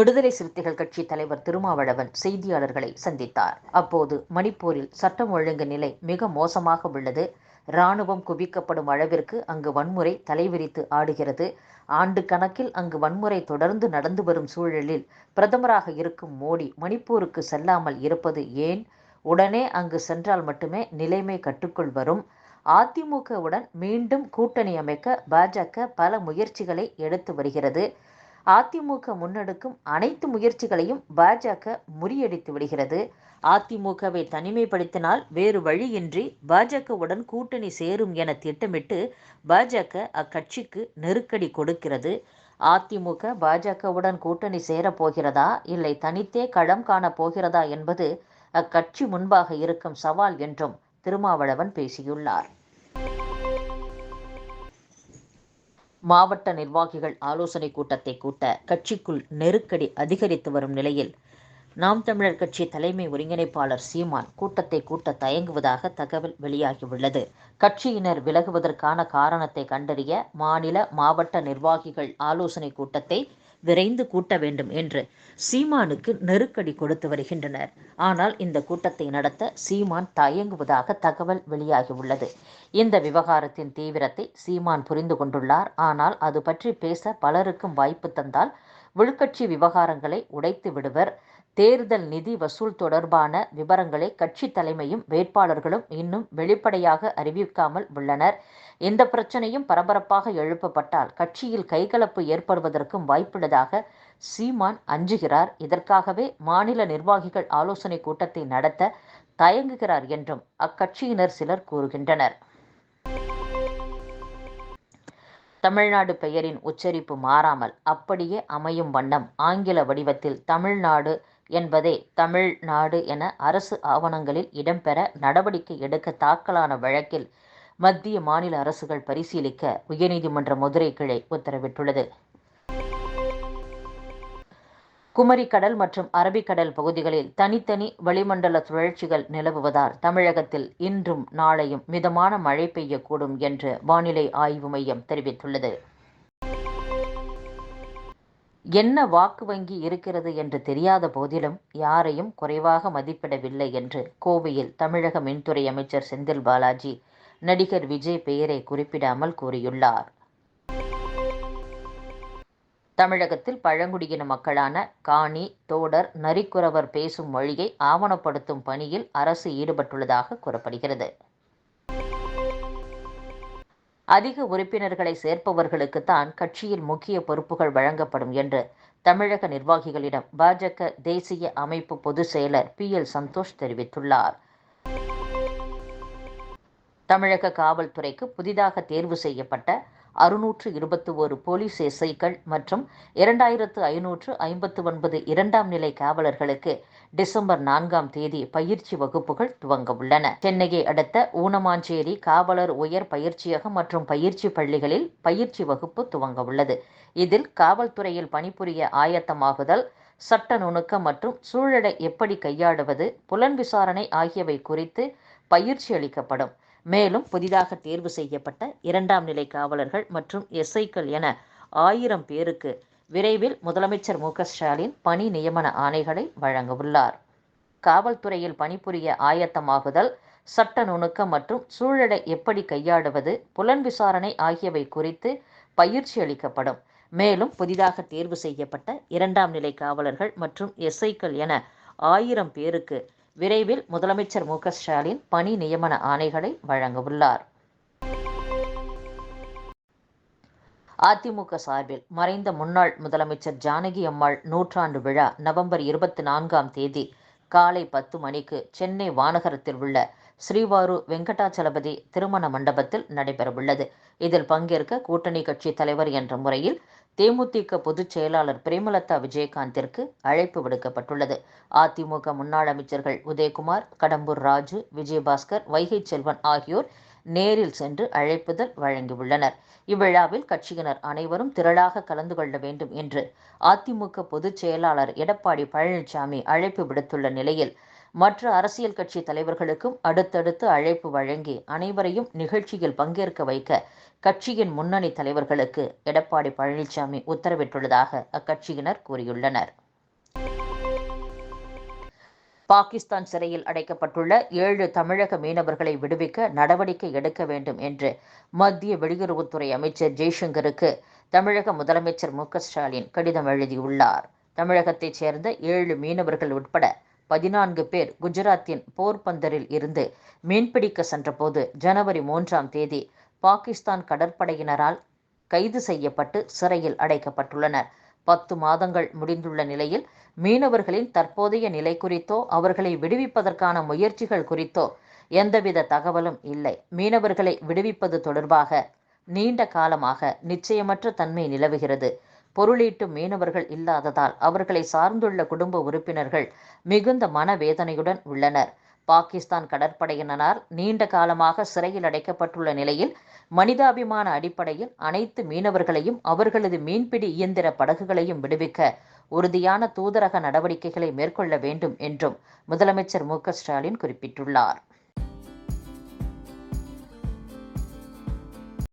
விடுதலை சிறுத்தைகள் கட்சி தலைவர் திருமாவளவன் செய்தியாளர்களை சந்தித்தார். அப்போது மணிப்பூரில் சட்டம் ஒழுங்கு நிலை மிக மோசமாக உள்ளது. இராணுவம் குவிக்கப்படும் அளவிற்கு அங்கு வன்முறை தலைவிரித்து ஆடுகிறது. ஆண்டு கணக்கில் அங்கு வன்முறை தொடர்ந்து நடந்து வரும் சூழலில் பிரதமராக இருக்கும் மோடி மணிப்பூருக்கு செல்லாமல் இருப்பது ஏன்? உடனே அங்கு சென்றால் மட்டுமே நிலைமை கட்டுக்குள் வரும். அதிமுகவுடன் மீண்டும் கூட்டணி அமைக்க பாஜக பல முயற்சிகளை எடுத்து வருகிறது. அதிமுக முன்னெடுக்கும் அனைத்து முயற்சிகளையும் பாஜக முறியடித்து விடுகிறது. அதிமுகவை தனிமைப்படுத்தினால் வேறு வழியின்றி பாஜகவுடன் கூட்டணி சேரும் என திட்டமிட்டு பாஜக அக்கட்சிக்கு நெருக்கடி கொடுக்கிறது. அதிமுக பாஜகவுடன் கூட்டணி சேரப் போகிறதா? இல்லை தனித்தே களம் காணப் போகிறதா என்பது அக்கட்சி முன்பாக இருக்கும் சவால் என்றும் திருமாவளவன் பேசியுள்ளார். மாவட்ட நிர்வாகிகள் ஆலோசனை கூட்டத்தை கூட்ட கட்சிக்குள் நெருக்கடி அதிகரித்து வரும் நிலையில் நாம் தமிழர் கட்சி தலைமை ஒருங்கிணைப்பாளர் சீமான் கூட்டத்தை கூட்ட தயங்குவதாக தகவல் வெளியாகியுள்ளது. கட்சியினர் விலகுவதற்கான காரணத்தை கண்டறிய மாநில மாவட்ட நிர்வாகிகள் ஆலோசனை கூட்டத்தை விரைந்து கூட்ட வேண்டும் என்று சீமானுக்கு நெருக்கடி கொடுத்து வருகின்றனர். ஆனால் இந்த கூட்டத்தை நடத்த சீமான் தயங்குவதாக தகவல் வெளியாகியுள்ளது. இந்த விவகாரத்தின் தீவிரத்தை சீமான் புரிந்து கொண்டுள்ளார். ஆனால் அது பற்றி பேச பலருக்கும் வாய்ப்பு தந்தால் உள்கட்சி விவகாரங்களை உடைத்து விடுவர். தேர்தல் நிதி வசூல் தொடர்பான விவரங்களை கட்சி தலைமையும் வேட்பாளர்களும் இன்னும் வெளிப்படையாக அறிவிக்காமல் உள்ளனர். இந்த பிரச்சனையும் பரபரப்பாக எழுப்பப்பட்டால் கட்சியில் கைகலப்பு ஏற்படுவதற்கும் வாய்ப்புள்ளதாக சீமான் அஞ்சுகிறார். இதற்காகவே மாநில நிர்வாகிகள் ஆலோசனை கூட்டத்தை நடத்த தயங்குகிறார் என்றும் அக்கட்சியினர் சிலர் கூறுகின்றனர். தமிழ்நாடு பெயரின் உச்சரிப்பு மாறாமல் அப்படியே அமையும் வண்ணம் ஆங்கில வடிவத்தில் தமிழ்நாடு என்பதே தமிழ்நாடு என அரசு ஆவணங்களில் இடம்பெற நடவடிக்கை எடுக்க தாக்கலான வழக்கில் மத்திய மாநில அரசுகள் பரிசீலிக்க உயர்நீதிமன்ற மதுரை கிளை உத்தரவிட்டுள்ளது. குமரிக்கடல் மற்றும் அரபிக்கடல் பகுதிகளில் தனித்தனி வளிமண்டல சுழற்சிகள் நிலவுவதால் தமிழகத்தில் இன்றும் நாளையும் மிதமான மழை பெய்யக்கூடும் என்று வானிலை ஆய்வு மையம் தெரிவித்துள்ளது. என்ன வாக்கு வங்கி இருக்கிறது என்று தெரியாத போதிலும் யாரையும் குறைவாக மதிப்பிடவில்லை என்று கோவையில் தமிழக மின்துறை அமைச்சர் செந்தில் பாலாஜி நடிகர் விஜய் பெயரை குறிப்பிடாமல் கூறியுள்ளார். தமிழகத்தில் பழங்குடியின மக்களான காணி தோடர் நரிக்குறவர் பேசும் மொழியை ஆவணப்படுத்தும் பணியில் அரசு ஈடுபட்டுள்ளதாக கூறப்படுகிறது. அதிக உறுப்பினர்களை சேர்ப்பவர்களுக்குத்தான் கட்சியில் முக்கிய பொறுப்புகள் வழங்கப்படும் என்று தமிழக நிர்வாகிகளிடம் பாஜக தேசிய அமைப்பு பொதுச் செயலர் பி எல் சந்தோஷ் தெரிவித்துள்ளார். தமிழக காவல்துறைக்கு புதிதாக தேர்வு செய்யப்பட்ட அறுநூற்று இருபத்தி ஒரு போலீஸ் எஸ்ஐக்கள் மற்றும் இரண்டாயிரத்து ஐநூற்று ஐம்பத்து ஒன்பது இரண்டாம் நிலை காவலர்களுக்கு டிசம்பர் நான்காம் தேதி பயிற்சி வகுப்புகள் துவங்க உள்ளன. சென்னையை அடுத்த ஊனமாஞ்சேரி காவலர் உயர் பயிற்சியகம் மற்றும் பயிற்சி பள்ளிகளில் பயிற்சி வகுப்பு துவங்க உள்ளது. இதில் காவல்துறையில் பணிபுரிய ஆயத்தமாகுதல் சட்ட நுணுக்கம் மற்றும் சூழலை எப்படி கையாளுவது புலன் விசாரணை ஆகியவை குறித்து பயிற்சி அளிக்கப்படும். மேலும் புதிதாக தேர்வு செய்யப்பட்ட இரண்டாம் நிலை காவலர்கள் மற்றும் எஸ்ஐக்கள் என ஆயிரம் பேருக்கு விரைவில் முதலமைச்சர் மு ஸ்டாலின் பணி நியமன ஆணைகளை வழங்கவுள்ளார். காவல்துறையில் பணிபுரிய ஆயத்தமாகுதல் சட்ட நுணுக்கம் மற்றும் சூழலை எப்படி கையாளுவது புலன் விசாரணை ஆகியவை குறித்து பயிற்சி அளிக்கப்படும். மேலும் புதிதாக தேர்வு செய்யப்பட்ட இரண்டாம் நிலை காவலர்கள் மற்றும் எஸ்ஐக்கள் என ஆயிரம் பேருக்கு விரைவில் முதலமைச்சர் மு ஸ்டாலின் பணி நியமன ஆணைகளை வழங்கவுள்ளார். அதிமுக சார்பில் மறைந்த முன்னாள் முதலமைச்சர் ஜானகி அம்மாள் நூற்றாண்டு விழா நவம்பர் இருபத்தி நான்காம் தேதி காலை பத்து மணிக்கு சென்னை வானகரத்தில் உள்ள ஸ்ரீவாரு வெங்கடாச்சலபதி திருமண மண்டபத்தில் நடைபெறவுள்ளது. இதில் பங்கேற்க கூட்டணி கட்சி தலைவர் என்ற முறையில் தேமுதிக பொதுச் செயலாளர் பிரேமலதா விஜயகாந்திற்கு அழைப்பு விடுக்கப்பட்டுள்ளது. அதிமுக முன்னாள் அமைச்சர்கள் உதயகுமார் கடம்பூர் ராஜு விஜயபாஸ்கர் வைகை செல்வன் ஆகியோர் நேரில் சென்று அழைப்புதல் வழங்கியுள்ளனர். இவ்விழாவில் கட்சியினர் அனைவரும் திரளாக கலந்து கொள்ள வேண்டும் என்று அதிமுக பொதுச் செயலாளர் எடப்பாடி பழனிசாமி அழைப்பு விடுத்துள்ள நிலையில் மற்ற அரசியல் கட்சி தலைவர்களுக்கும் அடுத்தடுத்து அழைப்பு வழங்கி அனைவரையும் நிகழ்ச்சியில் பங்கேற்க வைக்க கட்சியின் முன்னணி தலைவர்களுக்கு எடப்பாடி பழனிசாமி உத்தரவிட்டுள்ளதாக அக்கட்சியினர் கூறியுள்ளனர். பாகிஸ்தான் சிறையில் அடைக்கப்பட்டுள்ள ஏழு தமிழக மீனவர்களை விடுவிக்க நடவடிக்கை எடுக்க வேண்டும் என்று மத்திய வெளியுறவுத்துறை அமைச்சர் ஜெய்சங்கருக்கு தமிழக முதலமைச்சர் மு ஸ்டாலின் கடிதம் எழுதியுள்ளார். தமிழகத்தைச் சேர்ந்த ஏழு மீனவர்கள் உட்பட பதினான்கு பேர் குஜராத்தின் போர்பந்தரில் இருந்து மீன்பிடிக்க சென்றபோது ஜனவரி மூன்றாம் தேதி பாகிஸ்தான் கடற்படையினரால் கைது செய்யப்பட்டு சிறையில் அடைக்கப்பட்டுள்ளனர். பத்து மாதங்கள் முடிந்துள்ள நிலையில் மீனவர்களின் தற்போதைய நிலை குறித்தோ அவர்களை விடுவிப்பதற்கான முயற்சிகள் குறித்தோ எந்தவித தகவலும் இல்லை. மீனவர்களை விடுவிப்பது தொடர்பாக நீண்ட காலமாக நிச்சயமற்ற தன்மை நிலவுகிறது. பொருளீட்டும் மீனவர்கள் இல்லாததால் அவர்களை சார்ந்துள்ள குடும்ப உறுப்பினர்கள் மிகுந்த மனவேதனையுடன் உள்ளனர். பாகிஸ்தான் கடற்படையினரால் நீண்ட காலமாக சிறையில் அடைக்கப்பட்டுள்ள நிலையில் மனிதாபிமான அடிப்படையில் அனைத்து மீனவர்களையும் அவர்களது மீன்பிடி இயந்திர படகுகளையும் விடுவிக்க உறுதியான தூதரக நடவடிக்கைகளை மேற்கொள்ள வேண்டும் என்றும் முதலமைச்சர் மு ஸ்டாலின் குறிப்பிட்டுள்ளார்.